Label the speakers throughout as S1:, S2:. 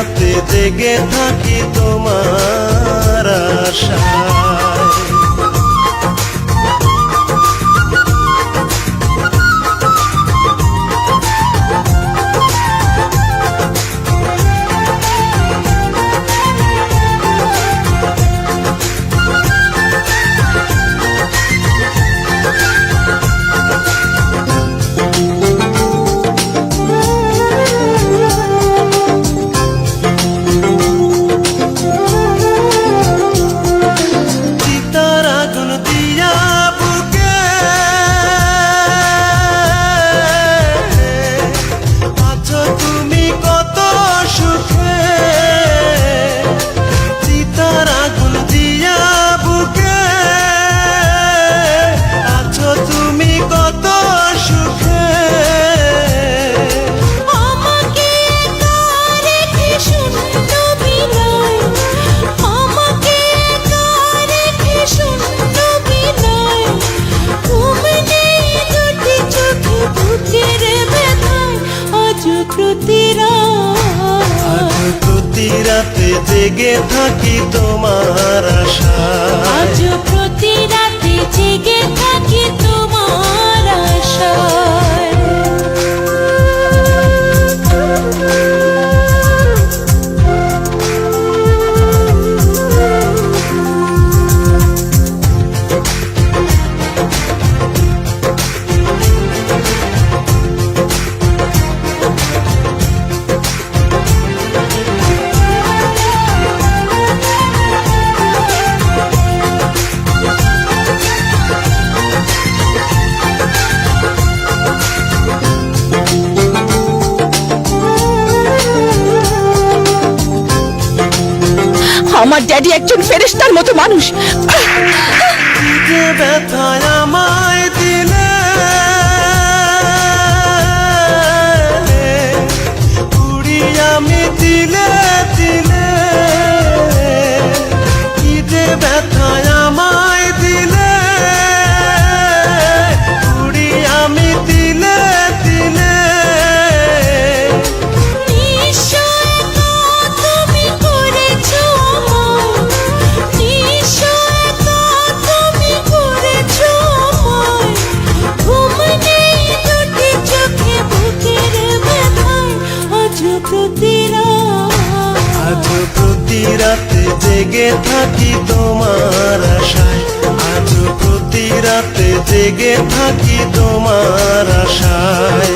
S1: রাতে জেগে থাকি তোমার
S2: রাতে
S1: জেগে থাকি তোমার আশা।
S2: আজ প্রতি রাতে জেগে থাকি তোমার আশায়
S3: আমার ড্যাডি একজন ফেরেস্তার মতো মানুষ।
S1: ব্যথায় আমায় জেগে থাকি তোমার আশায়। আজ প্রতি রাতে জেগে থাকি তোমার আশায়।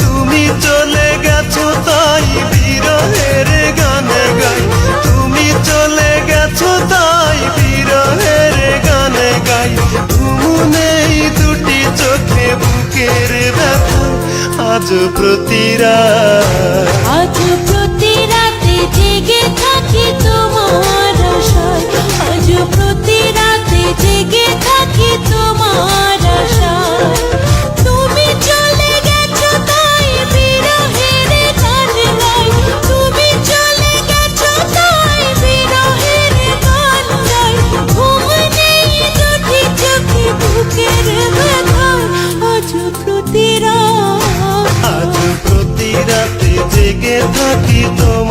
S1: তুমি চলে গেছো তাই বিরহের গানে গাই। তুমি চলে গেছো তাই বিরহের গানে গাই। ঘুম নেই দুটি চোখে বুকের ব্যথা আজ প্রতি রাত।
S2: আজ
S1: কি তো